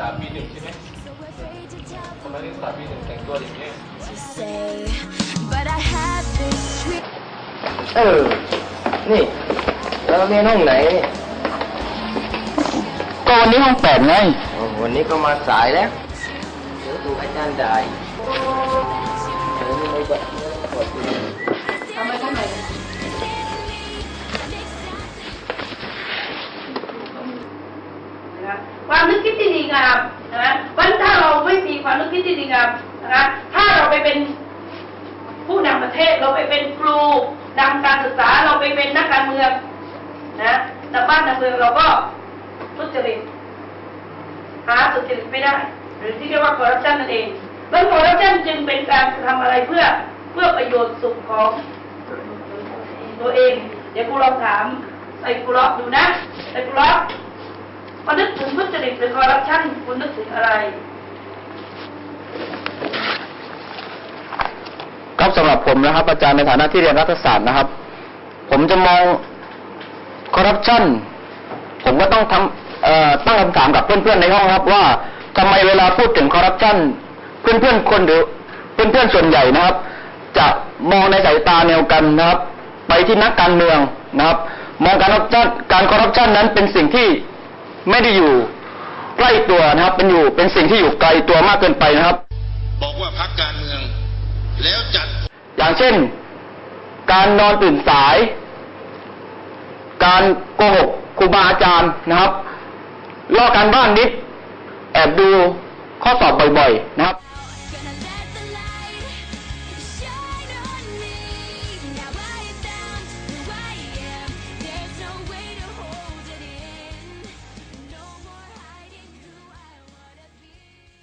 ทำไมนักศึกษาปีหนึ่งแต่งตัวอย่างนี้ to say, but I have this dream. เออ นี่เราเรียนห้องไหนนี่ก็วันนี้ห้องแปดไงโอ้วันนี้ก็มาสายแล้ว เดี๋ยวถูกอาจารย์ด่าอีกเดี๋ยวนี่ไม่ก็ปวด ความนึกคิดที่ดีงามนะวันถ้าเราไม่มีความนึกคิดที่ดีงามนะคะถ้าเราไปเป็นผู้นำประเทศเราไปเป็นครูนำการศึกษาเราไปเป็นนักการเมืองนะนำบ้านนำเมืองเราก็ทุจริตหาสุจริตไม่ได้ หรือที่เรียกว่าคอร์รัปชันนั่นเองเรื่องคอร์รัปชันจึงเป็นการทำอะไรเพื่อเพื่อประโยชน์สุขของตัวเอง เดี๋ยวกูลองถามไอ้กูล็อกดูนะไอ้กูล็อก พอนึกถึงทุจริตหรือคอร์รัปชันคุณนึกถึงอะไรครับสำหรับผมนะครับ อาจารย์ในฐานะที่เรียนรัฐศาสตร์นะครับ ผมจะมองคอร์รัปชันผมก็ต้องทำตั้งคำถามกับเพื่อนๆในห้องครับ ว่าทำไมเวลาพูดถึงคอร์รัปชันเพื่อนๆคนหรือเพื่อนๆส่วนใหญ่นะครับ จะมองในสายตาแนวกันนะครับ ไปที่นักการเมืองนะครับ มองการคอร์รัปชันการคอร์รัปชันนั้นเป็นสิ่งที่ ไม่ได้อยู่ใกล้ตัวนะครับเป็นอยู่เป็นสิ่งที่อยู่ไกลตัวมากเกินไปนะครับ บอกว่าพักการเมือง แล้วจัด อย่างเช่น การนอนตื่นสาย การโกหกครูบาอาจารย์นะครับลอกการบ้านนิด แอบดูข้อสอบบ่อยๆนะครับ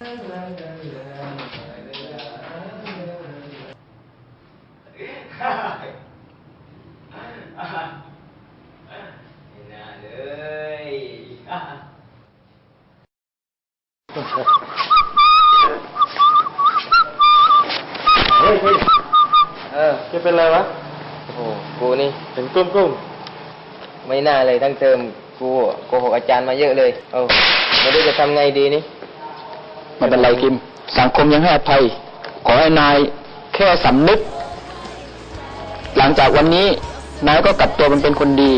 เลยเฮ้ยเฮ้ยเออจะเป็นไรวะ โอ้โห กูนี่เป็นกุ้มกุ้มไม่น่าเลยทั้งเทอมกูโกหกอาจารย์มาเยอะเลย เออไม่รู้จะทำไงดีนี่ ไม่เป็นไรกิม สังคมยังให้อภัย ขอให้นายแค่สำนึก หลังจากวันนี้นายก็กลับตัวมันเป็นคนดี